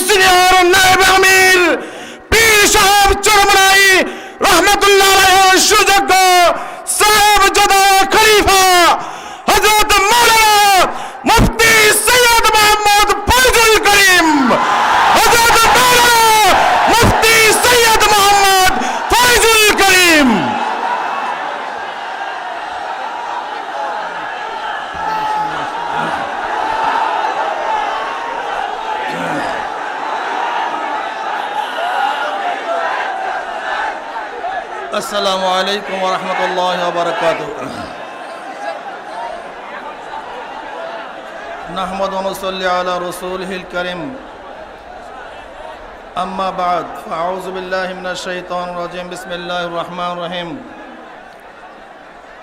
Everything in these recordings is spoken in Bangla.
সিনিয়র নায়েব আমির পীর সাহেব চরমনাই রহমতুল্লাহ সুযোগ্য সাহেব জদা السلام عليكم ورحمة الله وبركاته نحمد ونصلي على رسوله الكريم أما بعد فأعوذ بالله من الشيطان الرجيم بسم الله الرحمن الرحيم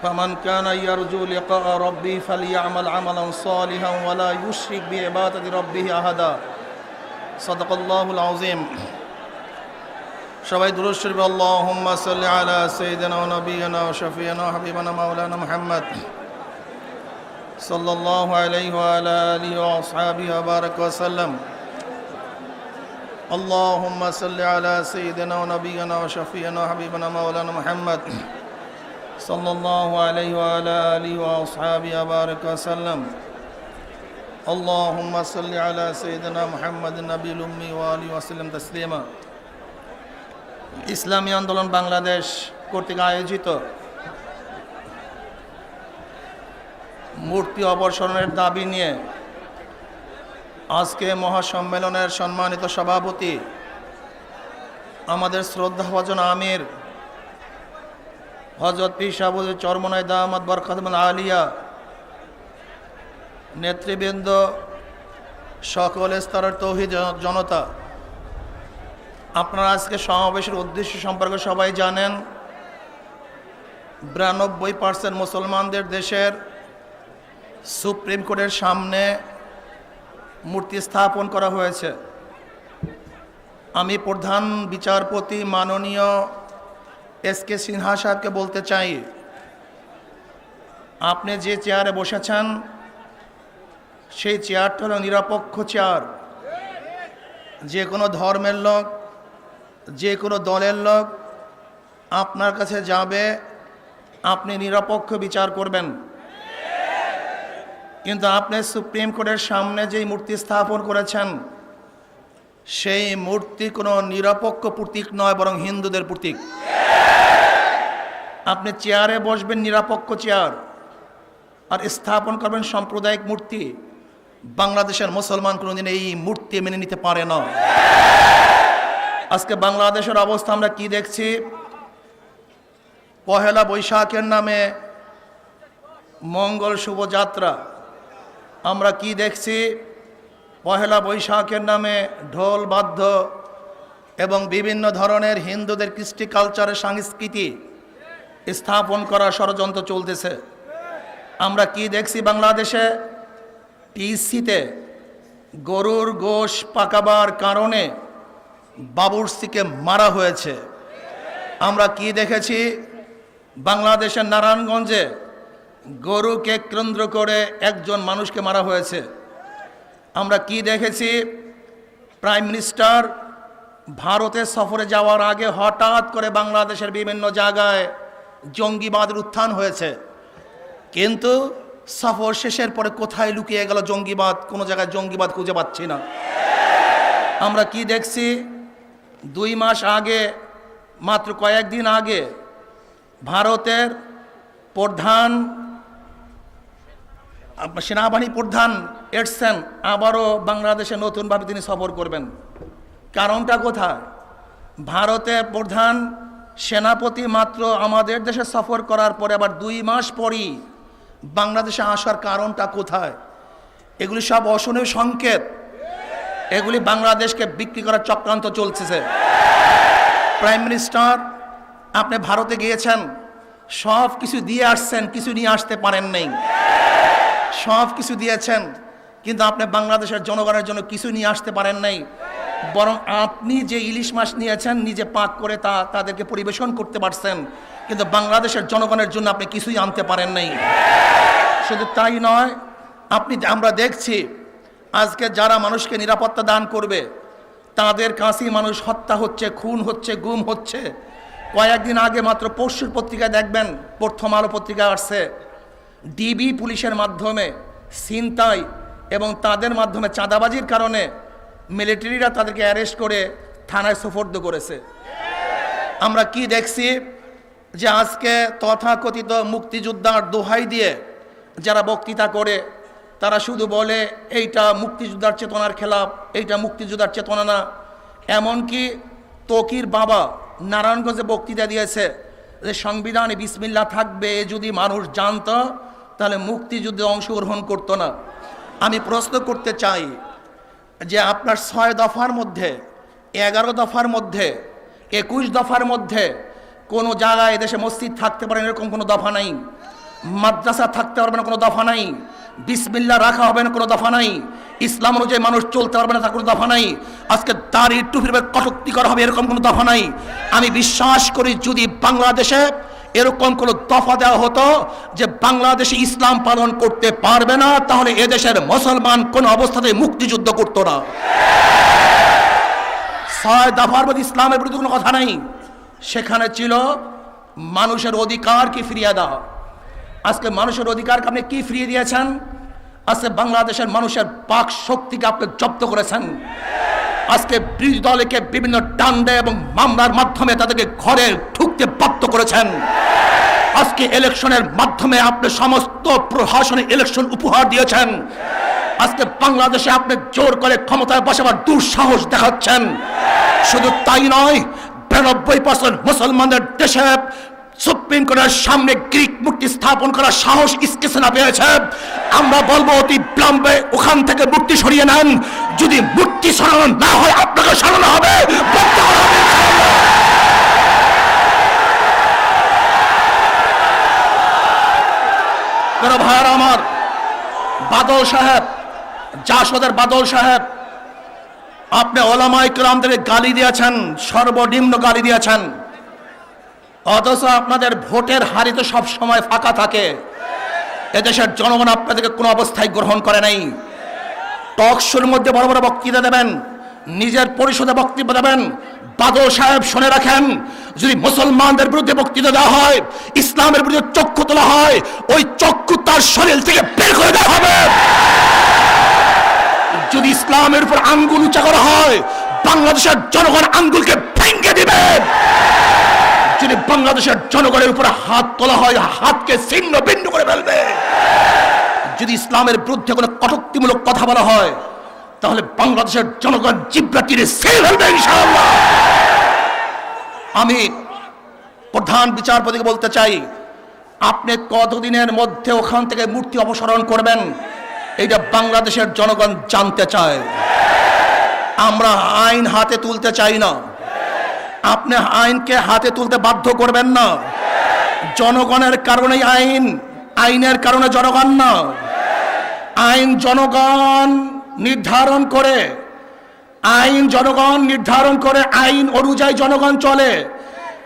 فمن كان يرجو لقاء ربه فليعمل عملا صالحا ولا يشرك بعبادة ربه أحدا صدق الله العظيم সবাই দুরুদ শরীফ আল্লাহুম্মা সাল্লি আলা সাইয়্যিদিনা ওয়া নাবিয়িনা ওয়া শাফিয়িনা ওয়া হাবিবানা মাওলানা মুহাম্মদ সাল্লাল্লাহু আলাইহি ওয়া আলা আলিহি ওয়া আসহাবিহি ওয়া বারাক ওয়া সাল্লাম اللهم صل على سيدنا ونبينا وشفينا وحبيبنا مولانا محمد صلى الله عليه وعلى آله وأصحابه وبارك وسلم اللهم صل على سيدنا محمد النبي الأمي وآله وسلم تسليما ইসলামী আন্দোলন বাংলাদেশ কর্তৃক আয়োজিত মূর্তি অপসারণের দাবি নিয়ে আজকে মহাসম্মেলনের সম্মানিত সভাপতি আমাদের শ্রদ্ধাভাজন আমির হজরত পিসাবুল চরমনাই দামাদ বরখাতমুল আলিয়া নেতৃবৃন্দ সকল স্তরের তৌহিদ জনতা আপনারা আজকে সমাবেশের উদ্দেশ্য সম্পর্কে সবাই জানেন, বিরানব্বই পার্সেন্ট মুসলমানদের দেশের সুপ্রিম কোর্টের সামনে মূর্তি স্থাপন করা হয়েছে। আমি প্রধান বিচারপতি মাননীয় এস কে সিনহা সাহেবকে বলতে চাই, আপনি যে চেয়ারে বসেছেন, সেই চেয়ারটা হল নিরপেক্ষ চেয়ার। যে কোনো ধর্মের লোক যে কোনো দলের লোক আপনার কাছে যাবে, আপনি নিরপেক্ষ বিচার করবেন। কিন্তু আপনি সুপ্রিম কোর্টের সামনে যেই মূর্তি স্থাপন করেছেন, সেই মূর্তি কোনো নিরপেক্ষ প্রতীক নয়, বরং হিন্দুদের প্রতীক। আপনি চেয়ারে বসবেন, নিরপেক্ষ চেয়ার, আর স্থাপন করবেন সাম্প্রদায়িক মূর্তি। বাংলাদেশের মুসলমান কোনোদিন এই মূর্তি মেনে নিতে পারে না। আজকে বাংলাদেশের অবস্থা আমরা কি দেখছি? পহেলা বৈশাখের নামে মঙ্গল শুভযাত্রা। আমরা কি দেখছি? পহেলা বৈশাখের নামে ঢোল বাদ্য এবং বিভিন্ন ধরনের হিন্দুদের কৃষ্টি কালচারের সংস্কৃতি স্থাপন করা ষড়যন্ত্র চলতেছে। আমরা কি দেখছি বাংলাদেশে? টিসিতে গরুর গোশ পাকাবার কারণে বাবুরসিকে মারা হয়েছে। আমরা কি দেখেছি? বাংলাদেশের নারায়ণগঞ্জে গরুকে কেন্দ্র করে একজন মানুষকে মারা হয়েছে। আমরা কি দেখেছি? প্রাইম মিনিস্টার ভারতে সফরে যাওয়ার আগে হঠাৎ করে বাংলাদেশের বিভিন্ন জায়গায় জঙ্গিবাদের উত্থান হয়েছে। কিন্তু সফর শেষের পরে কোথায় লুকিয়ে গেল জঙ্গিবাদ? কোনো জায়গায় জঙ্গিবাদ খুঁজে পাচ্ছি না। আমরা কি দেখছি? দুই মাস আগে, মাত্র কয়েকদিন আগে, ভারতের প্রধান, সেনাবাহিনী প্রধান এডসেন আবারও বাংলাদেশে নতুনভাবে তিনি সফর করবেন। কারণটা কোথায়? ভারতের প্রধান সেনাপতি মাত্র আমাদের দেশে সফর করার পরে আবার দুই মাস পরই বাংলাদেশে আসার কারণটা কোথায়? এগুলি সব অশনীয় সংকেত। এগুলি বাংলাদেশকে বিক্রি করার চক্রান্ত চলছে প্রাইম মিনিস্টার আপনি ভারতে গিয়েছেন, সব কিছু দিয়ে আসছেন, কিছু নিয়ে আসতে পারেন নাই। সব কিছু দিয়েছেন, কিন্তু আপনি বাংলাদেশের জনগণের জন্য কিছু নিয়ে আসতে পারেন নাই। বরং আপনি যে ইলিশ মাছ নিয়েছেন, নিজে পাক করে তা, তাদেরকে পরিবেশন করতে পারছেন, কিন্তু বাংলাদেশের জনগণের জন্য আপনি কিছুই আনতে পারেন নাই। শুধু তাই নয়, আপনি আমরা দেখছি আজকে যারা মানুষকে নিরাপত্তা দান করবে, তাদের কাছেই মানুষ হত্যা হচ্ছে, খুন হচ্ছে, গুম হচ্ছে। কয়েকদিন আগে মাত্র পরশুর পত্রিকায় দেখবেন, প্রথম আলো পত্রিকায় আসছে। ডিবি পুলিশের মাধ্যমে ছিনতাই এবং তাদের মাধ্যমে চাঁদাবাজির কারণে মিলিটারিরা তাদেরকে অ্যারেস্ট করে থানায় সোফর্দ করেছে। আমরা কি দেখছি? যে আজকে তথাকথিত মুক্তিযোদ্ধার দোহাই দিয়ে যারা বক্তৃতা করে তারা শুধু বলে, এইটা মুক্তিযোদ্ধার চেতনার খেলাফ এইটা মুক্তিযোদ্ধার চেতনা না। এমনকি তকির বাবা নারায়ণগঞ্জে বক্তৃতা দিয়েছে যে, সংবিধানে বিসমিল্লা থাকবে, যদি মানুষ জানত, তাহলে মুক্তিযুদ্ধে অংশগ্রহণ করতো না। আমি প্রশ্ন করতে চাই যে, আপনার ছয় দফার মধ্যে, এগারো দফার মধ্যে, একুশ দফার মধ্যে কোনো জায়গায় এদেশে মসজিদ থাকতে পারে না এরকম কোনো দফা নাই? মাদ্রাসা থাকতে পারবে না, কোনো দফা নাই। বিসমিল্লা রাখা হবে না, কোনো দফা নাই। ইসলাম অনুযায়ী মানুষ চলতে পারবে না, তার কোনো দফা নাই। আজকে দাড়ি টুপির উপরে কটুক্তি করা হবে, এরকম কোনো দফা নাই। আমি বিশ্বাস করি যদি বাংলাদেশে এরকম কোনো দফা দেওয়া হতো যে বাংলাদেশে ইসলাম পালন করতে পারবে না, তাহলে এদেশের মুসলমান কোনো অবস্থাতে মুক্তিযুদ্ধ করতো না। ছয় দফার মধ্যে ইসলামের বিরুদ্ধে কোনো কথা নাই। সেখানে ছিল মানুষের অধিকারকে ফিরিয়ে দেওয়া। আজকে মানুষের অধিকারকে আপনি কি ফিরিয়ে দিয়েছেন? আজকে বাংলাদেশের মানুষের পাক শক্তিকে আপনি জব্দ করেছেন। আজকে বিরোধী দলকে বিভিন্ন ডান্ডে এবং মামলার মাধ্যমে তাদেরকে ঘরে ঢুকতে বাধ্য করেছেন। আজকে ইলেকশনের মাধ্যমে আপনি সমস্ত প্রশাসনে ইলেকশন উপহার দিয়েছেন। আজকে বাংলাদেশে আপনি জোর করে ক্ষমতায় বসাবার দুঃসাহস দেখাচ্ছেন। শুধু তাই নয়, বিরানব্বই পার্সেন্ট মুসলমানদের দেশে সুপ্রিম কোর্টের সামনে গ্রিক মূর্তি স্থাপন করার সাহস স্কেসেনা পেয়েছে। আমরা বলব অতি বিলম্বে ওখান থেকে মূর্তি সরিয়ে নেন। যদি মূর্তি সরানো না হয়, আপনাকে সরানো হবে। ভাইয়ার আমার, বাদল সাহেব, জাসদের বাদল সাহেব, আপনি ওলামাই ক্রামদের গালি দিয়েছেন, সর্বনিম্ন গালি দিয়েছেন। অথচ আপনাদের ভোটের হারি তো সব সময় ফাঁকা থাকে। এদেশের জনগণ আপনাদেরকে কোনো অবস্থায় গ্রহণ করে নাই। টক শোর মধ্যে বড় বড় বক্তৃতা দেবেন, নিজের পরিষদে বক্তব্য দেবেন, বাদল সাহেব শুনে রাখেন, যদি মুসলমানদের বিরুদ্ধে বক্তৃতা দেওয়া হয়, ইসলামের বিরুদ্ধে চক্ষু তোলা হয়, ওই চক্ষু তার শরীর থেকে বের করে দেওয়া হবে। যদি ইসলামের উপর আঙ্গুল উঁচা করা হয়, বাংলাদেশের জনগণ আঙ্গুলকে ভেঙে দিবে। যদি বাংলাদেশের জনগণের উপরে হাত তোলা হয়, হাতকে ছিন্ন ভিন্ন করে ফেলবে। যদি ইসলামের বিরুদ্ধে কোনো কটুক্তিমূলক কথা বলা হয়, তাহলে বাংলাদেশের জনগণ জিব্রা তীরে ফেলবে ইনশাআল্লাহ। আমি প্রধান বিচারপতিকে বলতে চাই, আপনি কতদিনের মধ্যে ওখান থেকে মূর্তি অপসারণ করবেন? এটা বাংলাদেশের জনগণ জানতে চায়। আমরা আইন হাতে তুলতে চাই না। আপনি আইনকে হাতে তুলতে বাধ্য করবেন না। জনগণের কারণেই আইন, আইনের কারণে জনগণ না। আইন জনগণ নির্ধারণ করে, আইন জনগণ নির্ধারণ করে, আইন অনুযায়ী জনগণ চলে।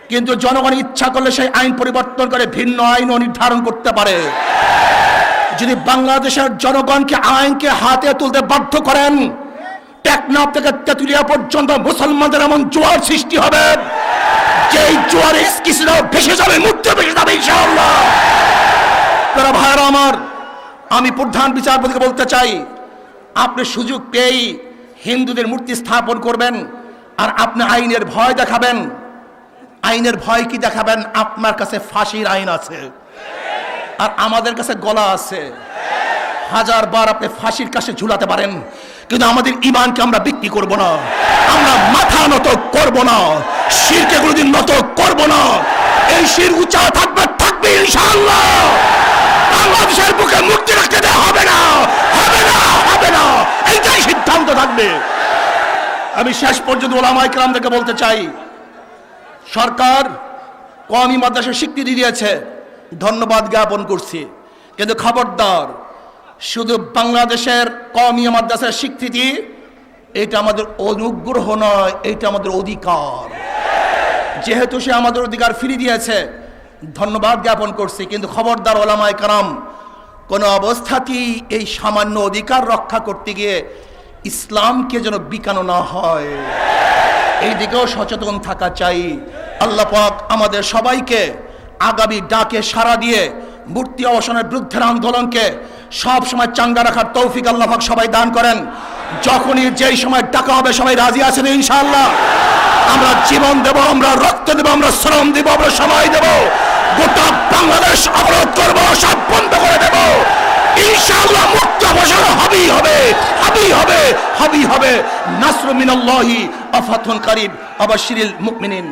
কিন্তু জনগণ ইচ্ছা করলে সেই আইন পরিবর্তন করে ভিন্ন আইনও নির্ধারণ করতে পারে। যদি বাংলাদেশের জনগণকে আইনকে হাতে তুলতে বাধ্য করেন টেকনাফ থেকে তেতুলিয়া পর্যন্ত মুসলমানদের এমন জোয়ার সৃষ্টি হবে। যেই জোয়ারে কিছুটা ভেসে যাবে, মূর্তি ভেসে যাবে ইনশাআল্লাহ। তারা ভাইরা আমার, আমি প্রধান বিচারপতিকে বলতে চাই, আপনি সুযোগ পেয়েই হিন্দুদের মূর্তি স্থাপন করবেন আর আপনি আইনের ভয় দেখাবেন। আইনের ভয় কি দেখাবেন? আপনার কাছে ফাঁসির আইন আছে। আর আমাদের কাছে গলা আছে। হাজার বার আপনি ফাঁসির কাছে ঝুলাতে পারেন, কিন্তু আমাদের ইমানকে আমরা বিক্রি করব না। আমরা মাথা নত করব না, শিরকে কোনোদিন নত করব না। এই শির উঁচা থাকবে থাকবে ইনশাআল্লাহ। বাংলাদেশের বুকে মুক্তি রাখতে দেওয়া হবে না হবে না হবে না। এইটাই সিদ্ধান্ত থাকবে। আমি শেষ পর্যন্ত ওলামাই কেরামদেরকে বলতে চাই, সরকার কমই মাদ্রাসা স্বীকৃতি দিয়েছে, ধন্যবাদ জ্ঞাপন করছি। কিন্তু খবরদার শুধু বাংলাদেশের কমই মাদ্রাসার স্বীকৃতি, এটা আমাদের অনুগ্রহ নয়, এটা আমাদের অধিকার। যেহেতু সে আমাদের অধিকার ফিরিয়ে দিয়েছে, ধন্যবাদ জ্ঞাপন করছি, কিন্তু খবরদার ওলামায় কারাম, কোনো অবস্থাতেই এই সামান্য অধিকার রক্ষা করতে গিয়ে ইসলামকে যেন বিকানো না হয়। এই দিকেও সচেতন থাকা চাই। আল্লাহ পাক আমাদের সবাইকে আগামী ডাকে সাড়া দিয়ে মূর্তি অবসানের বিরুদ্ধের আন্দোলনকে সব সময় চাঙ্গা রাখার তৌফিক আল্লাহাক সবাই দান করেন। যখনই যেই সময় টাকা হবে, সবাই রাজি আছেন ইনশাআল্লাহ। আমরা জীবন দেব, আমরা রক্ত দেব, আমরা শ্রম দেব, আমরা সময় দেব। গোটা বাংলাদেশ অবরোধ করব, সব বন্ধ করে দেব। ইনশাআল্লাহ মুক্ত অবসর হবেই হবে হবেই হবে হবেই হবে। নাসরু মিনাল্লাহি আফাতুন কারীব, আবাশিরিল মুমিনিন।